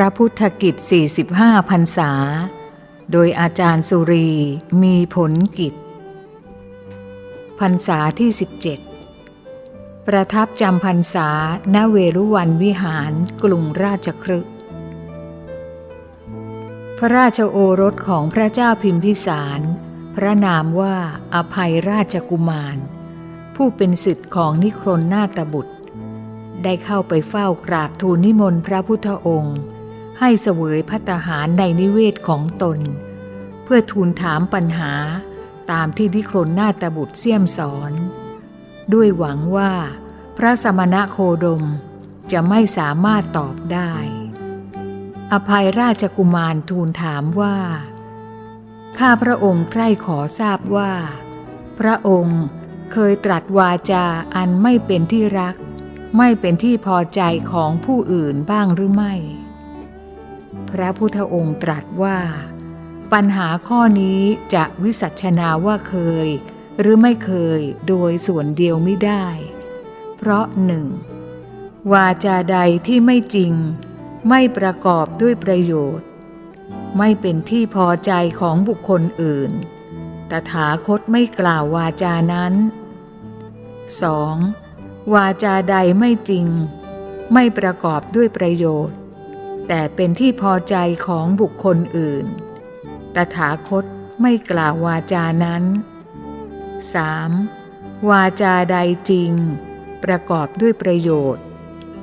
พระพุทธกิจ 45พรรษา โดยอาจารย์สุรีมีผลกิจ พรรษาที่ 17 ประทับจำพรรษาณเวรุวันวิหารกรุงราชครึกพระราชโอรสของพระเจ้าพิมพิสาร พระนามว่าอภัยราชกุมาร ผู้เป็นสิทธิ์ของนิครนนาตบุตร ได้เข้าไปเฝ้ากราบทูลนิมนต์พระพุทธองค์ ให้เสวยพัตหารในนิเวศของตน เพื่อทูลถามปัญหาตามที่นิครนนาตบุตรเสี่ยมสอน ด้วยหวังว่า พระสมณะโคดมจะไม่สามารถตอบได้ อภัยราชกุมารทูลถามว่า ข้าพระองค์ใคร่ขอทราบว่า พระองค์เคยตรัสวาจาอันไม่เป็นที่รัก ไม่เป็นที่พอใจของผู้อื่นบ้างหรือไม่ ระพุทธองค์ตรัสว่า ปัญหาข้อนี้จะวิสัชนาว่าเคย หรือไม่เคยโดยส่วนเดียวไม่ได้ เพราะหนึ่งวาจาใดที่ไม่จริง ไม่ประกอบด้วยประโยชน์ ไม่เป็นที่พอใจของบุคคลอื่น ตถาคตไม่กล่าววาจานั้น 2. วาจาใดไม่จริง ไม่ประกอบด้วยประโยชน์ แต่เป็นที่พอใจของบุคคลอื่น ตถาคตไม่กล่าววาจานั้น 3. วาจาใดจริง ประกอบด้วยประโยชน์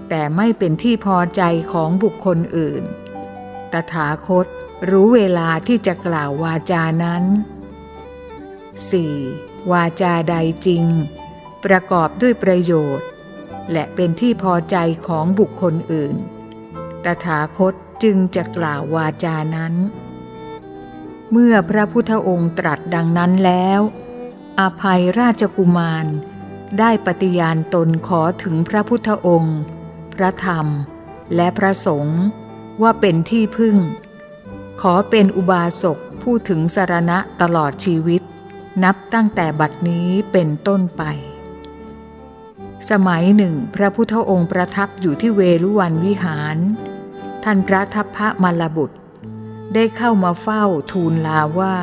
แต่ไม่เป็นที่พอใจของบุคคลอื่น ตถาคตรู้เวลาที่จะกล่าววาจานั้น 4. วาจาใดจริง ประกอบด้วยประโยชน์ และเป็นที่พอใจของบุคคลอื่น ตถาคตจึงจะกล่าววาจานั้น เมื่อพระพุทธองค์ตรัสดังนั้นแล้วอภัยราชกุมาร ได้ปฏิญาณตนขอถึงพระพุทธองค์ พระธรรม และพระสงฆ์ว่าเป็นที่พึ่ง ขอเป็นอุบาสกผู้ถึงสารณะตลอดชีวิต นับตั้งแต่บัดนี้เป็นต้นไป สมัยหนึ่ง พระพุทธองค์ประทับอยู่ที่เวรุวันวิหาร ท่านพระทัพพระมลบุตร ได้เข้ามาเฝ้าทูลลาว่า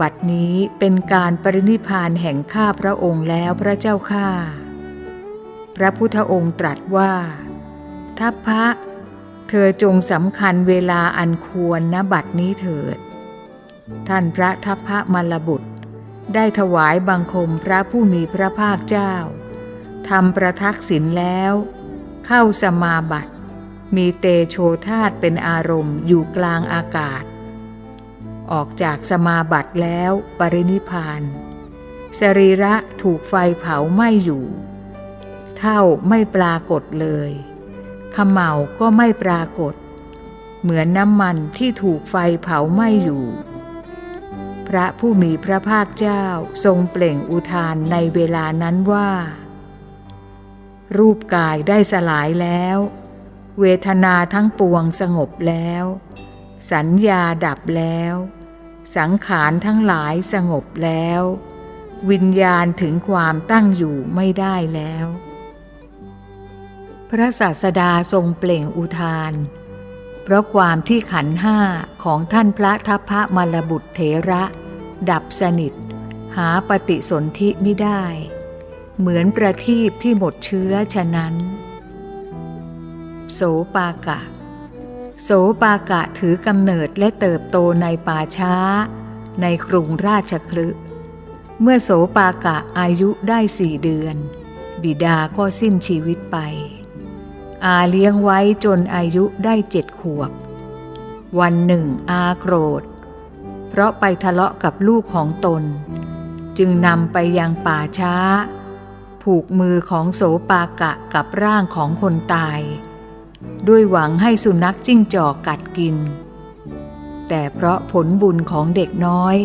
บัดนี้เป็นการปรินิพานแห่งข้าพระองค์แล้วพระเจ้าข้าพระพุทธองค์ตรัสว่า ทัพพระเธอจงสำคัญเวลาอันควรณบัดนี้เถิด ท่านพระทัพพระมลบุตร ได้ถวายบังคมพระผู้มีพระภาคเจ้าทำประทักษิณแล้ว เข้าสมาบัติ มีเตโชธาตเป็นอารมณ์อยู่กลางอากาศ ออกจากสมาบัติแล้วปรินิพาน สรีระถูกไฟเผาไหม้อยู่ เท่าไม่ปรากฏเลยขมเหลาก็ไม่ปรากฏ เหมือนน้ำมันที่ถูกไฟเผาไหม้อยู่ พระผู้มีพระภาคเจ้าทรงเปล่งอุทานในเวลานั้นว่า รูปกายได้สลายแล้ว เวทนาทั้งปวงสงบแล้ว สัญญาดับแล้ว สังขารทั้งหลายสงบแล้ว วิญญาณถึงความตั้งอยู่ไม่ได้แล้ว พระศาสดาทรงเปล่งอุทาน เพราะความที่ขันห้าของท่านพระทัพพระมลบุตรเถระ ดับสนิท หาปฏิสนธิไม่ได้ เหมือนประทีปที่หมดเชื้อฉะนั้น โสปากะ โสปากะถือกำเนิดและเติบโตในป่าช้า ในกรุงราชคลึเมื่อโสปากะอายุได้สี่เดือน บิดาก็สิ้นชีวิตไป อาเลี้ยงไว้จนอายุได้เจ็ดขวบ วันหนึ่งอาโกรธ เพราะไปทะเลาะกับลูกของตน จึงนำไปยังป่าช้า ผูกมือของโสปากะกับร่างของคนตาย ด้วยหวังให้สุนัขจิ้งจอกกัดกิน แต่เพราะผลบุญของเด็กน้อย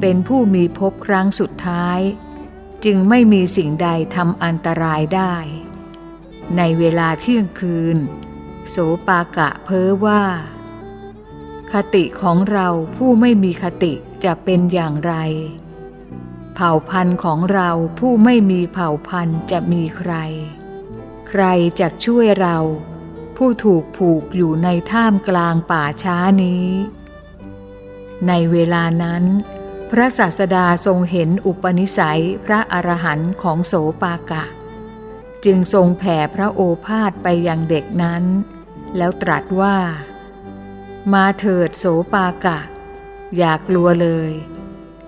เป็นผู้มีพบครั้งสุดท้าย จึงไม่มีสิ่งใดทำอันตรายได้ ในเวลาเที่ยงคืน โสปากะเพ้อว่า คติของเราผู้ไม่มีคติจะเป็นอย่างไร เผ่าพันธุ์ของเราผู้ไม่มีเผ่าพันธุ์จะมีใคร ใครจะช่วยเรา ผู้ถูกผูกอยู่ในท่ามกลางป่าช้านี้ ในเวลานั้น พระศาสดาทรงเห็นอุปนิสัยพระอรหันต์ของโสปากะ จึงทรงแผ่พระโอภาษไปยังเด็กนั้น แล้วตรัสว่า มาเถิดโสปากะ อย่ากลัวเลย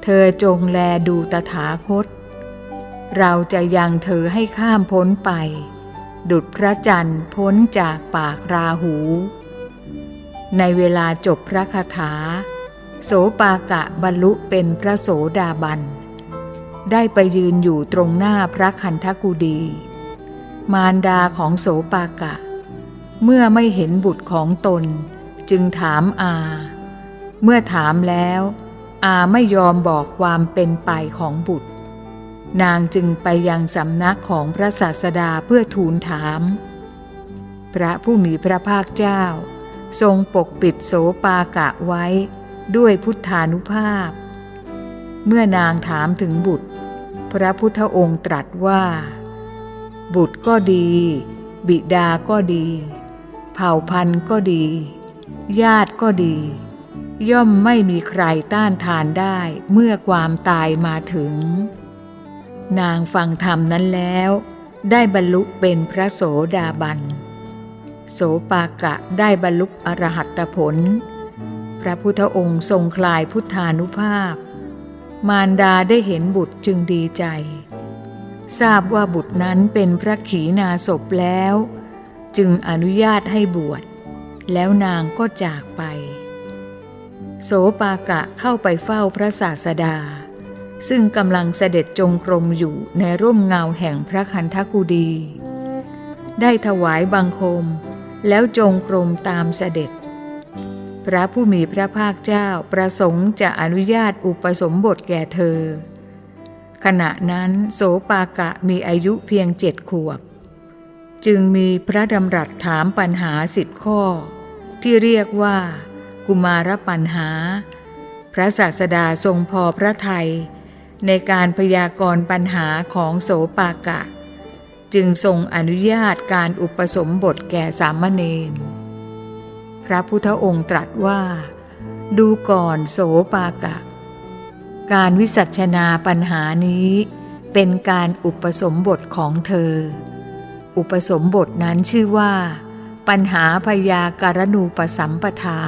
เธอจงแลดูตถาคต เราจะยังเธอให้ข้ามพ้นไป ดุดพระจันทร์พ้นจากปากราหู ในเวลาจบพระคาถา โสปากะบรรลุเป็นพระโสดาบัน ได้ไปยืนอยู่ตรงหน้าพระคันธกุดี มารดาของโสปากะ เมื่อไม่เห็นบุตรของตน จึงถามอา เมื่อถามแล้ว อาไม่ยอมบอกความเป็นไปของบุตร นางจึงไปยังสำนักของพระศาสดาเพื่อทูลถาม พระผู้มีพระภาคเจ้า ทรงปกปิดโสปากะไว้ด้วยพุทธานุภาพ เมื่อนางถามถึงบุตร พระพุทธองค์ตรัสว่า บุตรก็ดี บิดาก็ดี เผ่าพันธุ์ก็ดี ญาติก็ดี ย่อมไม่มีใครต้านทานได้เมื่อความตายมาถึง นางฟังธรรมนั้นแล้ว ได้บรรลุเป็นพระโสดาบัน โสปากะได้บรรลุอรหัตผล พระพุทธองค์ทรงคลายพุทธานุภาพ มารดาได้เห็นบุตรจึงดีใจ ทราบว่าบุตรนั้นเป็นพระขีณาสพแล้ว จึงอนุญาตให้บวช แล้วนางก็จากไป โสปากะเข้าไปเฝ้าพระศาสดา ซึ่งกำลังเสด็จจงกรมอยู่ในร่มเงาแห่งพระคันธกุดี ได้ถวายบังคม แล้วจงกรมตามเสด็จ พระผู้มีพระภาคเจ้าประสงค์จะอนุญาตอุปสมบทแก่เธอ ขณะนั้นโสปากะมีอายุเพียงเจ็ดขวบ จึงมีพระดำรัสถามปัญหาสิบข้อ ที่เรียกว่า กุมารปัญหา พระศาสดาทรงพอพระทัย ในการพยากรณ์ปัญหาของโสปากะ จึงทรงอนุญาตการอุปสมบทแก่สามเณรพระพุทธองค์ตรัสว่า ดูก่อนโสปากะ การวิสัชนาปัญหานี้เป็นการอุปสมบทของเธอ อุปสมบทนั้นชื่อว่า ปัญหาพยาการณูปสัมปทา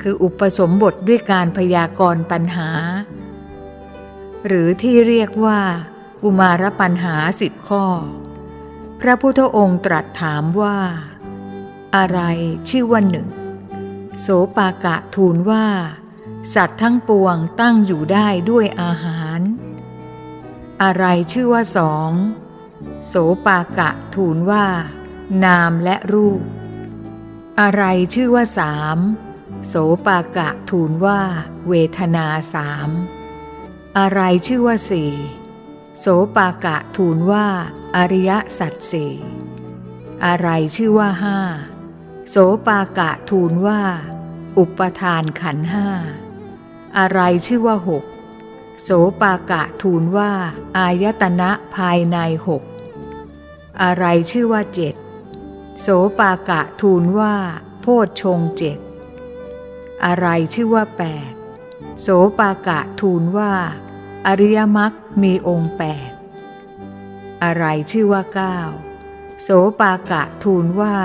คืออุปสมบทด้วยการพยากรณ์ปัญหา หรือที่เรียกว่ากุมารปัญหาสิบข้อ พระพุทธองค์ตรัสถามว่า อะไรชื่อว่าหนึ่ง โสปากะทูลว่า สัตว์ทั้งปวงตั้งอยู่ได้ด้วยอาหาร อะไรชื่อว่าสอง โสปากะทูลว่า นามและรูป อะไรชื่อว่าสามโสปากะทูลว่า เวทนาสาม อะไรชื่อว่าสี่โสปากะทูลว่า อริยสัจสี่อะไรชื่อว่าห้าโสปากะทูลว่า อุปทานขันห้าอะไรชื่อว่าหกโสปากะทูลว่า อายตนะภายในหกอะไรชื่อว่าเจ็ดโสปากะทูลว่า โพชฌงเจ็ดอะไรชื่อว่าแปด โสปากะทูลว่า อริยมรรคมีองค์แปดอะไรชื่อว่าเก้าโสปากะทูลว่า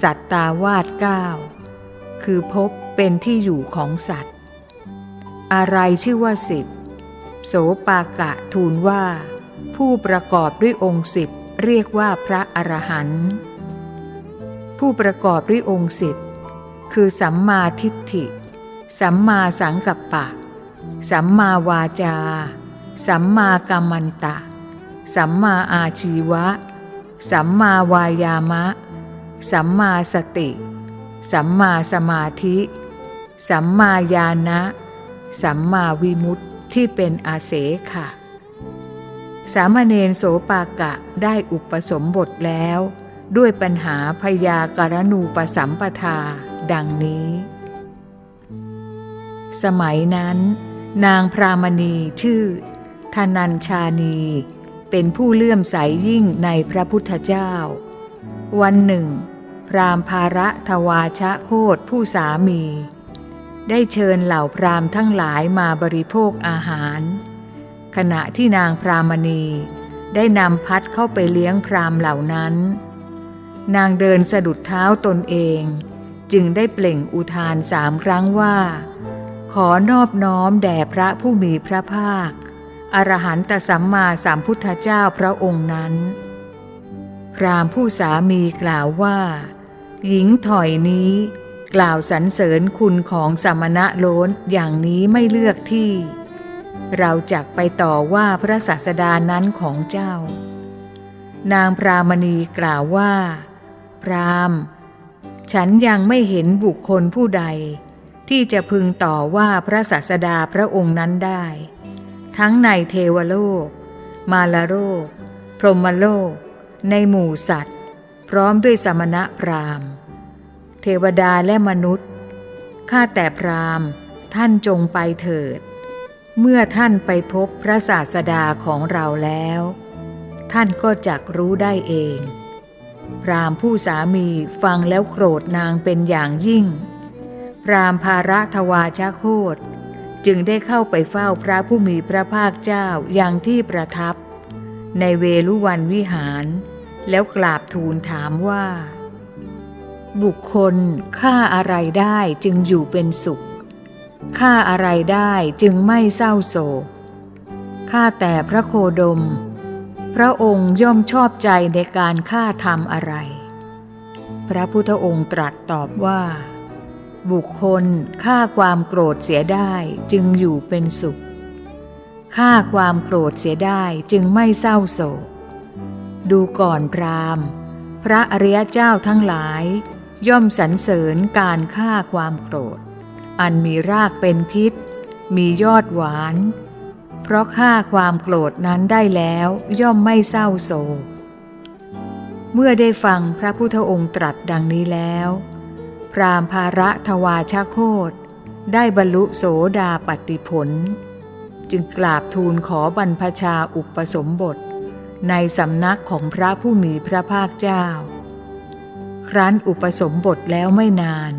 สัตตาวาสเก้าคือพบเป็นที่อยู่ของสัตว์ อะไรชื่อว่าสิบโสปากะทูลว่า ผู้ประกอบด้วยองค์สิบเรียกว่าพระอรหันต์ผู้ประกอบด้วยองค์สิบคือสัมมาทิฏฐิ สัมมาสังกัปปะ สัมมาวาจา สัมมากัมมันตะ สัมมาอาชีวะ สัมมาวายามะ สัมมาสติ สัมมาสมาธิ สัมมาญาณะ สัมมาวิมุตติที่เป็นอาเสขะสามเณรโสปากะได้อุปสมบทแล้ว ด้วยปัญหาพยาการณูปสัมปทา ดังนี้ สมัยนั้น นางพรามณีชื่อธนัญชานี เป็นผู้เลื่อมใสยิ่งในพระพุทธเจ้า วันหนึ่ง พรามภาระทวาชะโคตผู้สามี ได้เชิญเหล่าพรามทั้งหลายมาบริโภคอาหาร ขณะที่นางพรามณีได้นำพัดเข้าไปเลี้ยงพรามเหล่านั้น นางเดินสะดุดเท้าตนเอง จึงได้เปล่งอุทานสามครั้งว่า ขอนอบน้อมแด่พระผู้มีพระภาค อรหันตสัมมาสัมพุทธเจ้าพระองค์นั้น พรามผู้สามีกล่าวว่า หญิงถอยนี้ กล่าวสรรเสริญคุณของสมณะโล้นอย่างนี้ไม่เลือกที่ เราจักไปต่อว่าพระศาสดานั้นของเจ้า นางพรามณีกล่าวว่า พราม ฉันยังไม่เห็นบุคคลผู้ใด ที่จะพึงต่อว่าพระศาสดาพระองค์นั้นได้ ทั้งในเทวโลก มาลโลก พรหมโลก ในหมู่สัตว์ พร้อมด้วยสมณะพราหมณ์ เทวดาและมนุษย์ ข้าแต่พราหมณ์ ท่านจงไปเถิด เมื่อท่านไปพบพระศาสดาของเราแล้ว ท่านก็จักรู้ได้เอง พราหมณ์ผู้สามีฟังแล้วโกรธนางเป็นอย่างยิ่ง พรามภาระทวาชโคตจึงได้เข้าไปเฝ้าพระผู้มีพระภาคเจ้าอย่างที่ประทับ ในเวลุวันวิหาร แล้วกราบทูลถามว่า บุคคลฆ่าอะไรได้จึงอยู่เป็นสุขฆ่าอะไรได้จึงไม่เศร้าโศกข้าแต่พระโคดม พระองค์ย่อมชอบใจในการฆ่าทำอะไร พระพุทธองค์ตรัสตอบว่า บุคคลฆ่าความโกรธเสียได้จึงอยู่เป็นสุขฆ่าความโกรธเสียได้จึงไม่เศร้าโศก ดูก่อนพรามพระอริยเจ้าทั้งหลาย ย่อมสรรเสริญการฆ่าความโกรธ อันมีรากเป็นพิษ มียอดหวาน เพราะฆ่าความโกรธนั้นได้แล้วย่อมไม่เศร้าโศก เมื่อได้ฟังพระพุทธองค์ตรัสดังนี้แล้ว พรามภาระทวาชโคตได้บรรลุโสดาปติผล จึงกราบทูลขอบรรพชาอุปสมบท ในสำนักของพระผู้มีพระภาคเจ้า ครั้นอุปสมบทแล้วไม่นาน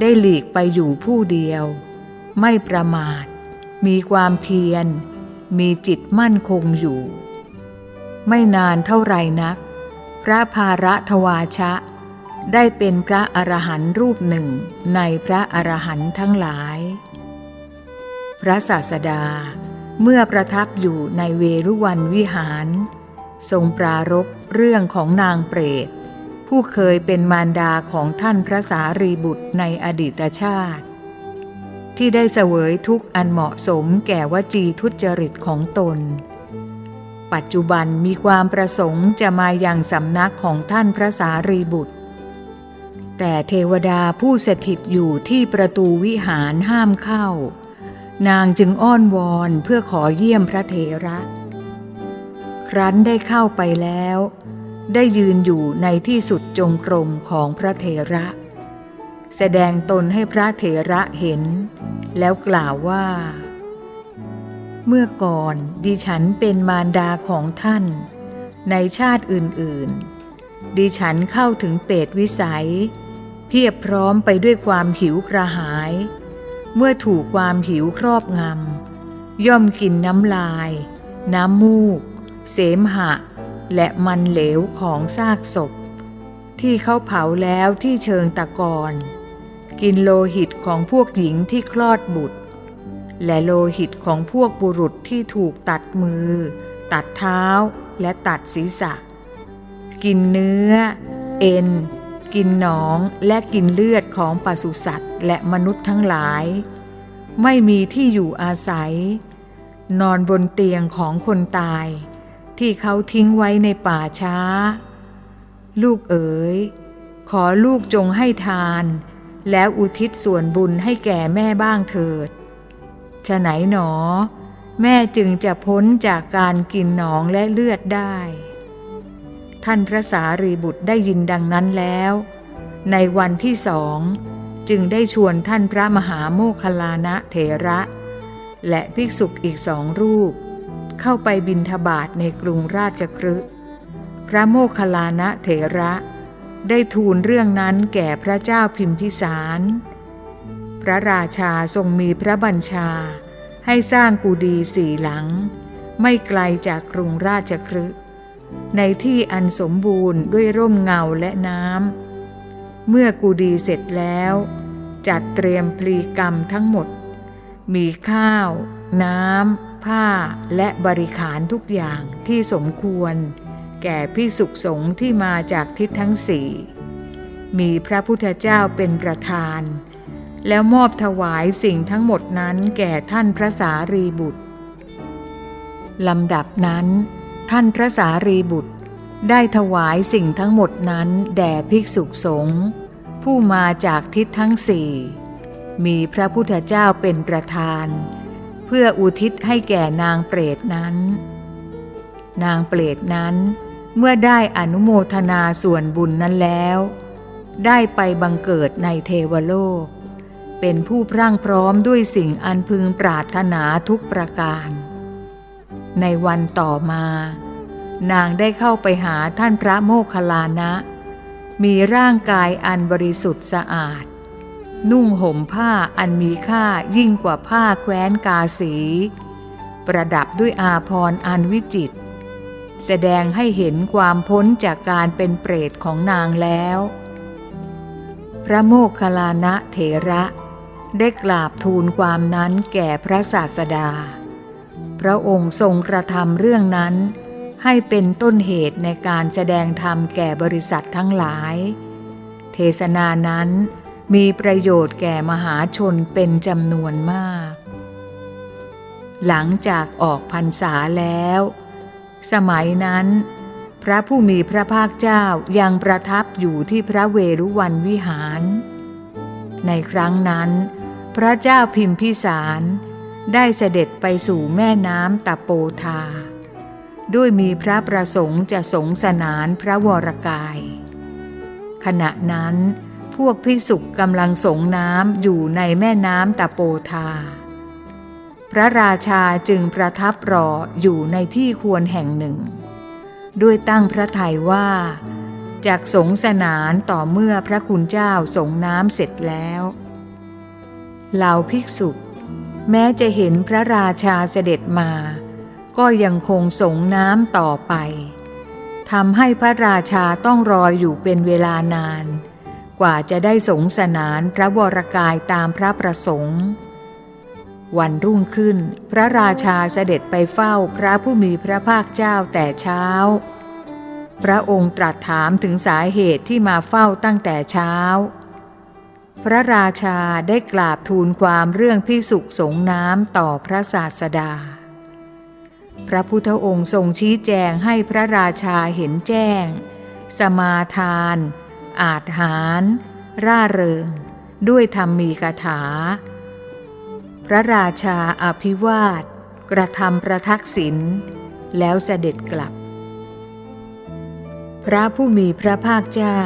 ได้หลีกไปอยู่ผู้เดียว ไม่ประมาท มีความเพียร มีจิตมั่นคงอยู่ ไม่นานเท่าไรนัก พระภาระทวาชะ ได้เป็นพระอรหันต์รูปหนึ่งในพระอรหันต์ทั้งหลาย พระศาสดาเมื่อประทับอยู่ในเวรุวันวิหาร ทรงปรารภเรื่องของนางเปรต ผู้เคยเป็นมารดาของท่านพระสารีบุตรในอดีตชาติ ที่ได้เสวยทุกข์อันเหมาะสมแก่วจีทุจริตของตน ปัจจุบันมีความประสงค์จะมายังสำนักของท่านพระสารีบุตร แต่เทวดาผู้สถิตอยู่ที่ประตูวิหารห้ามเข้า นางจึงอ้อนวอนเพื่อขอเยี่ยมพระเถระ ครั้นได้เข้าไปแล้ว ได้ยืนอยู่ในที่สุดจงกรมของพระเถระ แสดงตนให้พระเถระเห็น แล้วกล่าวว่า เมื่อก่อนดิฉันเป็นมารดาของท่าน ในชาติอื่น ๆดิฉันเข้าถึงเปรตวิสัย เพียบพร้อมไปด้วยความหิวกระหาย เมื่อถูกความหิวครอบงำ ย่อมกินน้ำลาย น้ำมูก เสมหะ และมันเหลวของซากศพ ที่เขาเผาแล้วที่เชิงตะกอนกินโลหิตของพวกหญิงที่คลอดบุตร และโลหิตของพวกบุรุษที่ถูกตัดมือ ตัดเท้าและตัดศีรษะ กินเนื้อ เอ็น กินหนองและกินเลือดของปศุสัตว์ และมนุษย์ทั้งหลาย ไม่มีที่อยู่อาศัย นอนบนเตียงของคนตาย ที่เขาทิ้งไว้ในป่าช้า ลูกเอ๋ย ขอลูกจงให้ทาน แล้วอุทิศส่วนบุญให้แก่แม่บ้างเถิดฉะไหนหนอ แม่จึงจะพ้นจากการกินหนองและเลือดได้ ท่านพระสารีบุตรได้ยินดังนั้นแล้ว ในวันที่สองจึงได้ชวนท่านพระมหาโมคคลานะเถระ และภิกษุอีกสองรูป เข้าไปบินทบาทในกรุงราชครึพระโมคคลานะเถระ ได้ทูลเรื่องนั้นแก่พระเจ้าพิมพิสาร พระราชาทรงมีพระบัญชา ให้สร้างกูดีสี่หลัง ไม่ไกลจากกรุงราชครึ ในที่อันสมบูรณ์ด้วยร่มเงาและน้ำ เมื่อกูดีเสร็จแล้ว จัดเตรียมพลีกรรมทั้งหมด มีข้าว น้ำ ผ้าและบริขารทุกอย่างที่สมควร แก่พิสุขสงฆ์ที่มาจากทิศทั้งสี่มีพระพุทธเจ้าเป็นประธาน แล้วมอบถวายสิ่งทั้งหมดนั้นแก่ท่านพระสารีบุตรลำดับนั้น ท่านพระสารีบุตร ได้ถวายสิ่งทั้งหมดนั้นแด่ภิกษุสงฆ์ผู้มาจากทิศทั้งสี่ มีพระพุทธเจ้าเป็นประธาน เพื่ออุทิศให้แก่นางเปรตนั้น นางเปรตนั้นเมื่อได้อนุโมทนาส่วนบุญนั้นแล้ว ได้ไปบังเกิดในเทวโลก เป็นผู้พรั่งพร้อมด้วยสิ่งอันพึงปรารถนาทุกประการ ในวันต่อมา นางได้เข้าไปหาท่านพระโมคคัลลานะ มีร่างกายอันบริสุทธิ์สะอาด นุ่งห่มผ้าอันมีค่ายิ่งกว่าผ้าแคว้นกาสี ประดับด้วยอาพรอันวิจิตรแสดงให้เห็นความพ้นจากการเป็นเปรตของนางแล้ว พระโมคคัลลานะเถระได้กราบทูลความนั้นแก่พระศาสดา พระองค์ทรงกระทำเรื่องนั้น ให้เป็นต้นเหตุในการแสดงธรรมแก่บริษัททั้งหลาย เทศนานั้นมีประโยชน์แก่มหาชนเป็นจำนวนมาก หลังจากออกพรรษาแล้ว สมัยนั้น พระผู้มีพระภาคเจ้ายังประทับอยู่ที่พระเวรุวันวิหาร ในครั้งนั้น พระเจ้าพิมพิสาร ได้เสด็จไปสู่แม่น้ำตะโปธา ด้วยมีพระประสงค์จะสงสนานพระวรกาย ขณะนั้นพวกพิสุกกำลังสงน้ำอยู่ในแม่น้ำตะโปธา พระราชาจึงประทับรออยู่ในที่ควรแห่งหนึ่ง ด้วยตั้งพระทัยว่า จากสงสนานต่อเมื่อพระคุณเจ้าสงน้ำเสร็จแล้ว เหล่าภิกษุ แม้จะเห็นพระราชาเสด็จมา ก็ยังคงสงน้ำต่อไปทำให้พระราชาต้องรออยู่เป็นเวลานาน กว่าจะได้สงสนานพระวรกายตามพระประสงค์ วันรุ่งขึ้น พระราชาเสด็จไปเฝ้าพระผู้มีพระภาคเจ้าแต่เช้า พระองค์ตรัสถามถึงสาเหตุที่มาเฝ้าตั้งแต่เช้า พระราชาได้กราบทูลความเรื่องพิสุกสงน้ำต่อพระศาสดา พระพุทธองค์ทรงชี้แจงให้พระราชาเห็นแจ้ง สมาทาน อาจหาร ร่าเริง ด้วยธรรมมีคาถา พระราชาอภิวาท กระทำประทักษิณแล้วเสด็จกลับ พระผู้มีพระภาคเจ้า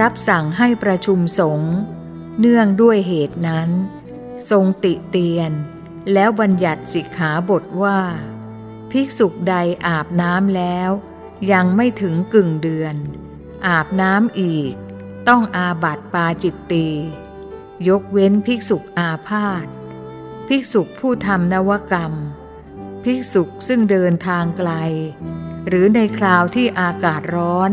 รับสั่งให้ประชุมสงฆ์ เนื่องด้วยเหตุนั้น ทรงติเตียน แล้วบัญญัติสิกขาบทว่า ภิกษุใดอาบน้ำแล้ว ยังไม่ถึงกึ่งเดือน อาบน้ำอีก ต้องอาบัติปาจิตตี ยกเว้นภิกษุอาพาธภิกษุผู้ทำนวกรรม ภิกษุซึ่งเดินทางไกล หรือในคราวที่อากาศร้อน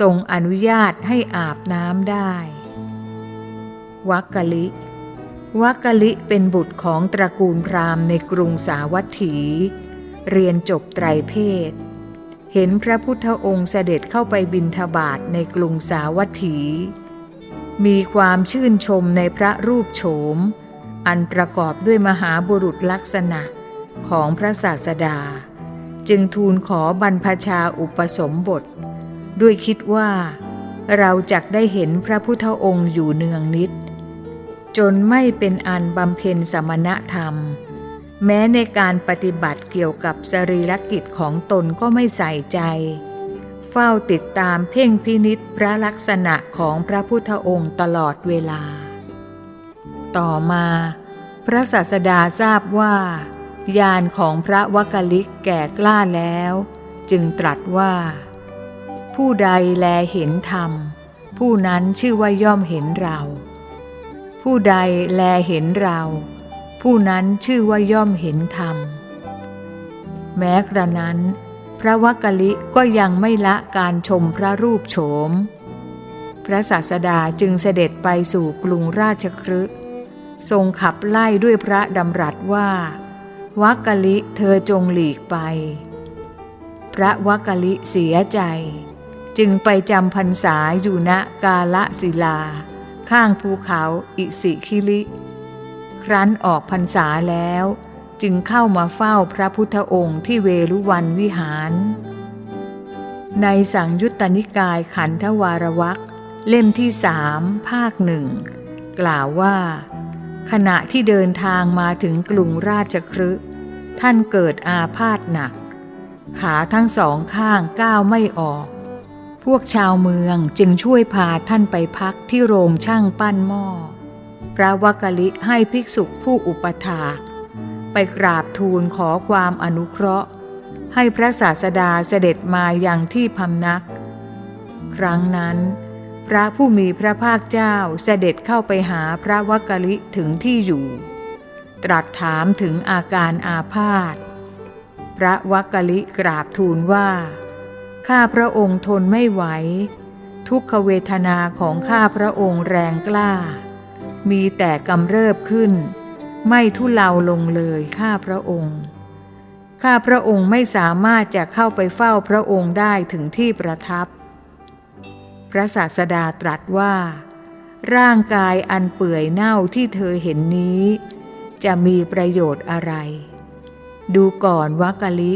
ทรงอนุญาตให้อาบน้ำได้ วักกะลิ วักกะลิเป็นบุตรของตระกูลพราหมณ์ในกรุงสาวัตถี เรียนจบไตรเพศ เห็นพระพุทธองค์เสด็จเข้าไปบินทบาทในกรุงสาวัตถี มีความชื่นชมในพระรูปโฉม อันประกอบด้วยมหาบุรุษลักษณะของพระศาสดา จึงทูลขอบรรพชาอุปสมบท ด้วยคิดว่าเราจักได้เห็นพระพุทธองค์อยู่เนืองนิด จนไม่เป็นอันบำเพ็ญสมณธรรม แม้ในการปฏิบัติเกี่ยวกับสรีรกิจของตนก็ไม่ใส่ใจ เฝ้าติดตามเพ่งพินิษพระลักษณะของพระพุทธองค์ตลอดเวลา ต่อมา พระศาสดาทราบว่า ญาณของพระวกลิกแก่กล้าแล้ว จึงตรัสว่า ผู้ใดแลเห็นธรรม ผู้นั้นชื่อว่าย่อมเห็นเรา ผู้ใดแลเห็นเรา ผู้นั้นชื่อว่าย่อมเห็นธรรม แม้กระนั้น พระวักกลิก็ยังไม่ละการชมพระรูปโฉม พระศาสดาจึงเสด็จไปสู่กรุงราชคฤห์ทรงขับไล่ด้วยพระดำรัสว่า วักกลิเธอจงหลีกไป พระวักกลิเสียใจ จึงไปจำพรรษาอยู่ณกาละศิลา ข้างภูเขาอิสิคิลิ ครั้นออกพรรษาแล้ว จึงเข้ามาเฝ้าพระพุทธองค์ที่เวลุวันวิหาร ในสังยุตตนิกายขันธวารวักเล่มที่สามภาคหนึ่ง กล่าวว่า ขณะที่เดินทางมาถึงกรุงราชครึท่านเกิดอาพาธหนัก ขาทั้งสองข้างก้าวไม่ออก พวกชาวเมืองจึงช่วยพาท่านไปพักที่โรงช่างปั้นหม้อ พระวักลิให้ภิกษุผู้อุปถาก ไปกราบทูลขอความอนุเคราะห์ ให้พระศาสดาเสด็จมาอย่างที่พำนัก ครั้งนั้น พระผู้มีพระภาคเจ้าเสด็จเข้าไปหาพระวักลิถึงที่อยู่ ตรัสถามถึงอาการอาพาธ พระวักลิกราบทูลว่า ข้าพระองค์ทนไม่ไหว ทุกขเวทนาของข้าพระองค์แรงกล้า มีแต่กำเริบขึ้น ไม่ทุเลาลงเลยข้าพระองค์ข้าพระองค์ไม่สามารถจะเข้าไปเฝ้าพระองค์ได้ถึงที่ประทับ พระศาสดาตรัสว่า ร่างกายอันเปื่อยเน่าที่เธอเห็นนี้ จะมีประโยชน์อะไร ดูก่อนวักกะลิ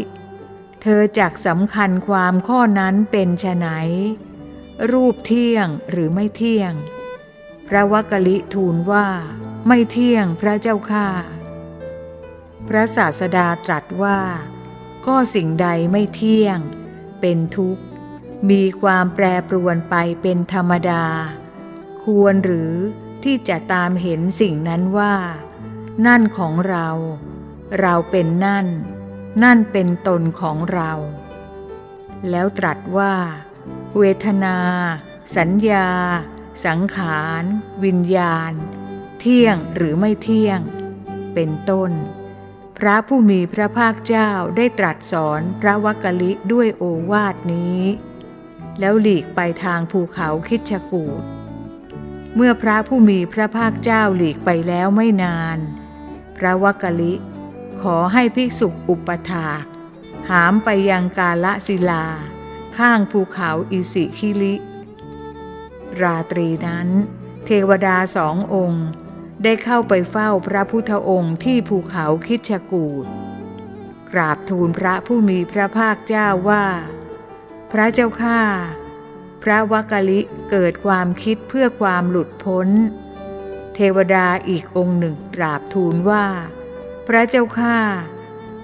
เธอจักสำคัญความข้อนั้นเป็นไฉนรูปเที่ยงหรือไม่เที่ยง พระวักลิทูลว่า ไม่เที่ยงพระเจ้าข้าพระศาสดาตรัสว่า ก็สิ่งใดไม่เที่ยง เป็นทุกข์ มีความแปรปรวนไปเป็นธรรมดา ควรหรือที่จะตามเห็นสิ่งนั้นว่า นั่นของเรา เราเป็นนั่น นั่นเป็นตนของเรา แล้วตรัสว่า เวทนา สัญญา สังขาร วิญญาณ เที่ยงหรือไม่เที่ยง เป็นต้น พระผู้มีพระภาคเจ้าได้ตรัสสอนพระวักกลิด้วยโอวาทนี้ แล้วหลีกไปทางภูเขาคิดชกูดเมื่อพระผู้มีพระภาคเจ้าหลีกไปแล้วไม่นาน พระวักกลิ ขอให้ภิกษุอุปถาก หามไปยังกาละศิลา ข้างภูเขาอิสิคิลิ ราตรีนั้น เทวดาสององค์ ได้เข้าไปเฝ้าพระพุทธองค์ที่ภูเขาคิดชกูดกราบทูลพระผู้มีพระภาคเจ้าว่า พระเจ้าข้าพระวักกลิเกิดความคิดเพื่อความหลุดพ้น เทวดาอีกองค์หนึ่งกราบทูลว่า พระเจ้าข้า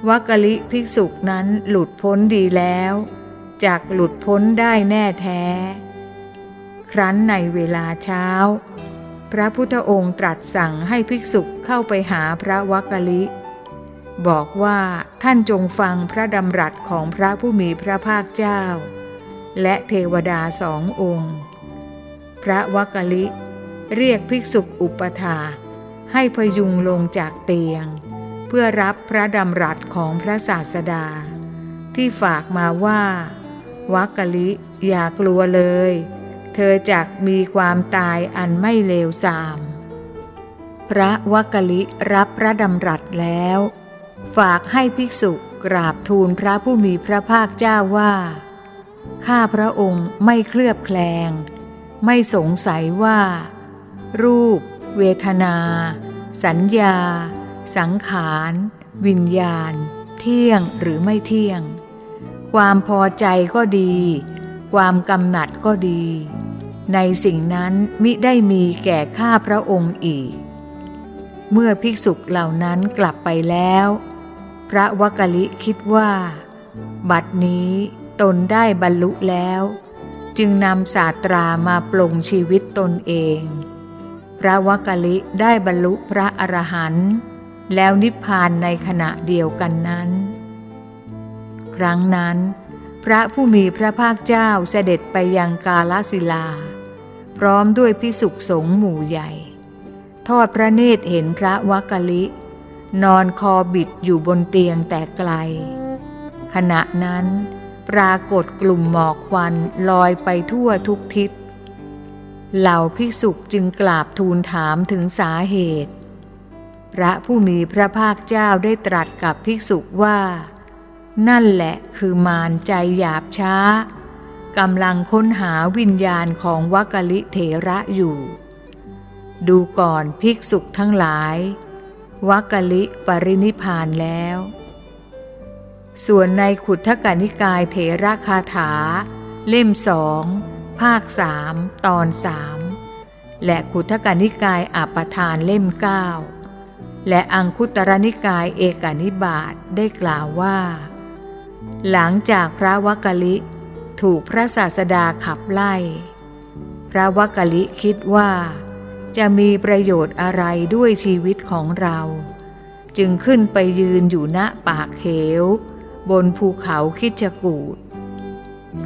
วักลิภิกษุนั้นหลุดพ้นดีแล้วจากหลุดพ้นได้แน่แท้ ครั้นในเวลาเช้า พระพุทธองค์ตรัสสั่งให้ภิกษุเข้าไปหาพระวักลิ บอกว่าท่านจงฟังพระดำรัสของพระผู้มีพระภาคเจ้า และเทวดาสององค์ พระวักลิเรียกภิกษุอุปถาให้พยุงลงจากเตียง พื่อรับพระดำรัสของพระศาสดา ที่ฝากมาว่าวักกลิอย่ากลัวเลย เธอจักมีความตายอันไม่เลวทราม พระวักกลิรับพระดำรัสแล้ว ฝากให้ภิกษุกราบทูลพระผู้มีพระภาคเจ้าว่าข้าพระองค์ไม่เคลือบแคลง ไม่สงสัยว่า รูป เวทนา สัญญา สังขาร วิญญาณ เที่ยงหรือไม่เที่ยง ความพอใจก็ดี ความกำหนัดก็ดี ในสิ่งนั้นมิได้มีแก่ข้าพระองค์อีก เมื่อภิกษุเหล่านั้นกลับไปแล้ว พระวักลิคิดว่า บัดนี้ตนได้บรรลุแล้ว จึงนำศาสตรามาปลงชีวิตตนเอง พระวักกลิได้บรรลุพระอรหันต์ แล้วนิพพานในขณะเดียวกันนั้น ครั้งนั้น พระผู้มีพระภาคเจ้าเสด็จไปยังกาลสิลา พร้อมด้วยพิสุกสงหมู่ใหญ่ ทอดพระเนตรเห็นพระวักกะลิ นอนคอบิดอยู่บนเตียงแต่ไกล ขณะนั้น ปรากฏกลุ่มหมอกควันลอยไปทั่วทุกทิศเหล่าภิกษุจึงกราบทูลถามถึงสาเหตุ พระผู้มีพระภาคเจ้าได้ตรัสกับภิกษุว่า นั่นแหละคือมารใจหยาบช้ากำลังค้นหาวิญญาณของวักกะลิเถระอยู่ ดูก่อนภิกษุทั้งหลายวักกะลิปรินิพานแล้ว ส่วนในขุททกนิกายเถระคาถา เล่มสองภาคสามตอนสามและขุททกนิกายอัปทานเล่มเก้า และอังคุตรนิกายเอกนิบาตได้กล่าวว่า หลังจากพระวักกลิถูกพระศาสดาขับไล่ พระวักกลิคิดว่า จะมีประโยชน์อะไรด้วยชีวิตของเรา จึงขึ้นไปยืนอยู่ณปากเหวบนภูเขาคิดจกูด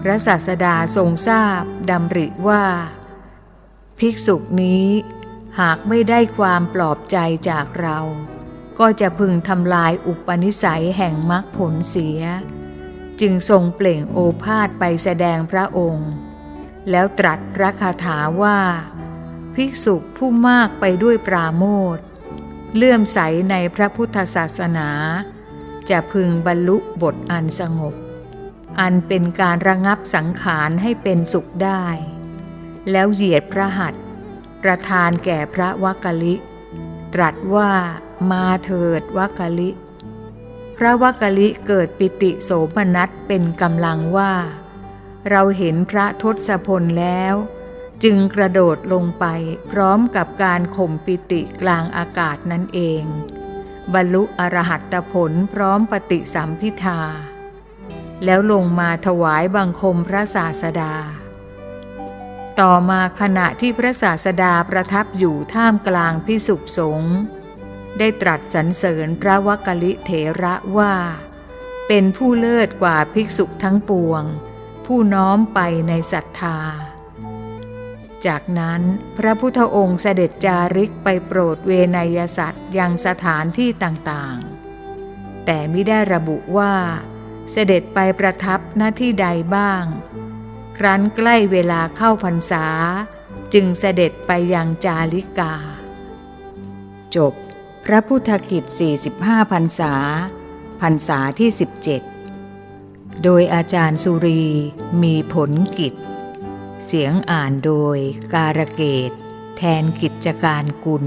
พระศาสดาทรงทราบดำริว่า ภิกษุนี้ หากไม่ได้ความปลอบใจจากเรา ก็จะพึงทำลายอุปนิสัยแห่งมรรคผลเสีย จึงทรงเปล่งโอภาษไปแสดงพระองค์ แล้วตรัสพระคาถาว่า ภิกษุผู้มากไปด้วยปราโมทเลื่อมใสในพระพุทธศาสนา จะพึงบรรลุบทอันสงบ อันเป็นการระงับสังขารให้เป็นสุขได้ แล้วเหยียดพระหัตถ ประทานแก่พระวักกะลิ ตรัสว่ามาเถิดวักกะลิ พระวักกะลิเกิดปิติโสมนัสเป็นกำลังว่า เราเห็นพระทศพลแล้ว จึงกระโดดลงไปพร้อมกับการข่มปิติกลางอากาศนั่นเอง บรรลุอรหัตผลพร้อมปฏิสัมพิทาแล้วลงมาถวายบังคมพระศาสดา ต่อมาขณะที่พระศาสดาประทับอยู่ท่ามกลางพิสุสงฆ์ได้ตรัสสรรเสริญพระวกกลิเถระว่า เป็นผู้เลิศกว่าภิกษุทั้งปวง ผู้น้อมไปในศรัทธา จากนั้นพระพุทธองค์เสด็จจาริกไปโปรดเวนยสัตว์ยังสถานที่ต่างๆ แต่ไม่ได้ระบุว่า เสด็จไปประทับหน้าที่ใดบ้าง ครั้นใกล้เวลาเข้าพรรษา จึงเสด็จไปยังจาริกา จบ พระพุทธกิจ 45พรรษาพรรษาที่ 17 โดยอาจารย์สุรีมีผลกิจ เสียงอ่านโดยการเกต แทนกิจการกุล